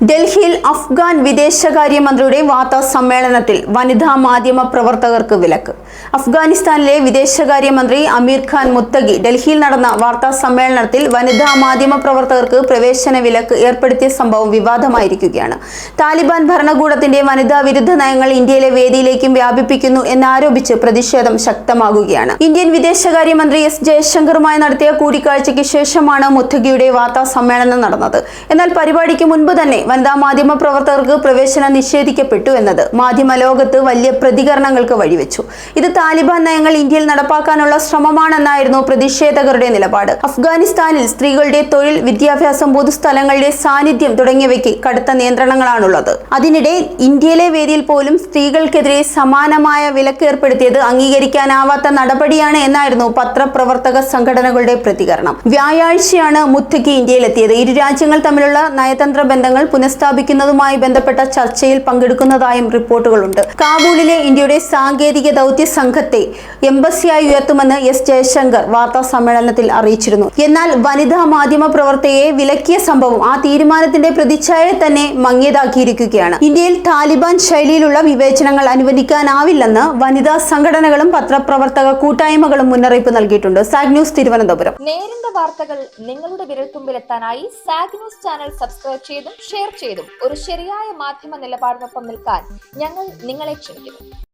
ഡൽഹിയിൽ അഫ്ഗാൻ വിദേശകാര്യമന്ത്രിയുടെ വാർത്താ സമ്മേളനത്തിൽ വനിതാ മാധ്യമ പ്രവർത്തകർക്ക് വിലക്ക്. അഫ്ഗാനിസ്ഥാനിലെ വിദേശകാര്യമന്ത്രി അമീർ ഖാൻ മുത്തഗി ഡൽഹിയിൽ നടന്ന വാർത്താ സമ്മേളനത്തിൽ വനിതാ മാധ്യമ പ്രവർത്തകർക്ക് പ്രവേശന വിലക്ക് ഏർപ്പെടുത്തിയ സംഭവം വിവാദമായിരിക്കുകയാണ്. താലിബാൻ ഭരണകൂടത്തിന്റെ വനിതാ വിരുദ്ധ നയങ്ങൾ ഇന്ത്യയിലെ വേദിയിലേക്കും വ്യാപിപ്പിക്കുന്നു എന്നാരോപിച്ച് പ്രതിഷേധം ശക്തമാകുകയാണ്. ഇന്ത്യൻ വിദേശകാര്യമന്ത്രി എസ് ജയശങ്കറുമായി നടത്തിയ കൂടിക്കാഴ്ചയ്ക്ക് ശേഷമാണ് മുത്തഗിയുടെ വാർത്താ സമ്മേളനം നടന്നത്. എന്നാൽ പരിപാടിക്ക് മുൻപ് തന്നെ വനിതാ മാധ്യമ പ്രവർത്തകർക്ക് പ്രവേശനം നിഷേധിക്കപ്പെട്ടു എന്നത് മാധ്യമ ലോകത്ത് വലിയ പ്രതികരണങ്ങൾക്ക് വഴിവെച്ചു. ഇത് താലിബാൻ നയങ്ങൾ ഇന്ത്യയിൽ നടപ്പാക്കാനുള്ള ശ്രമമാണെന്നായിരുന്നു പ്രതിഷേധകരുടെ നിലപാട്. അഫ്ഗാനിസ്ഥാനിൽ സ്ത്രീകളുടെ തൊഴിൽ വിദ്യാഭ്യാസം പൊതുസ്ഥലങ്ങളുടെ സാന്നിധ്യം തുടങ്ങിയവയ്ക്ക് കടുത്ത നിയന്ത്രണങ്ങളാണുള്ളത്. അതിനിടെ ഇന്ത്യയിലെ വേദിയിൽ പോലും സ്ത്രീകൾക്കെതിരെ സമാനമായ വിലക്ക് ഏർപ്പെടുത്തിയത് അംഗീകരിക്കാനാവാത്ത നടപടിയാണ് എന്നായിരുന്നു പത്രപ്രവർത്തക സംഘടനകളുടെ പ്രതികരണം. വ്യാഴാഴ്ചയാണ് മുത്തക്കി ഇന്ത്യയിലെത്തിയത്. ഇരു രാജ്യങ്ങൾ തമ്മിലുള്ള നയതന്ത്ര ബന്ധങ്ങൾ പുനഃസ്ഥാപിക്കുന്നതുമായി ബന്ധപ്പെട്ട ചർച്ചയിൽ പങ്കെടുക്കുന്നതായും റിപ്പോർട്ടുകളുണ്ട്. കാബൂളിലെ ഇന്ത്യയുടെ സാങ്കേതിക ദൗത്യ സംഘത്തെ എംബസിയായി ഉയർത്തുമെന്ന് എസ് ജയശങ്കർ വാർത്താ സമ്മേളനത്തിൽ അറിയിച്ചിരുന്നു. എന്നാൽ വനിതാ മാധ്യമ പ്രവർത്തകയെ വിലക്കിയ സംഭവം ആ തീരുമാനത്തിന്റെ പ്രതിച്ഛായ തന്നെ മങ്ങിയതാക്കിയിരിക്കുകയാണ്. ഇന്ത്യയിൽ താലിബാൻ ശൈലിയിലുള്ള വിവേചനങ്ങൾ അനുവദിക്കാനാവില്ലെന്ന് വനിതാ സംഘടനകളും പത്രപ്രവർത്തക കൂട്ടായ്മകളും മുന്നറിയിപ്പ് നൽകിയിട്ടുണ്ട്. സാഗ് ന്യൂസ് തിരുവനന്തപുരം. നേരിന്റെ വാർത്തകൾ നിങ്ങളുടെ വിരൽത്തുമ്പിലെത്താനായി സാഗ് ന്യൂസ് ചാനൽ സബ്സ്ക്രൈബ് ചെയ്തും ഷെയർ ചെയ്തും ഒരു ശരിയായ മാധ്യമ നിലപാടിനൊപ്പം നിൽക്കാൻ ഞങ്ങൾ നിങ്ങളെ ക്ഷണിക്കുന്നു.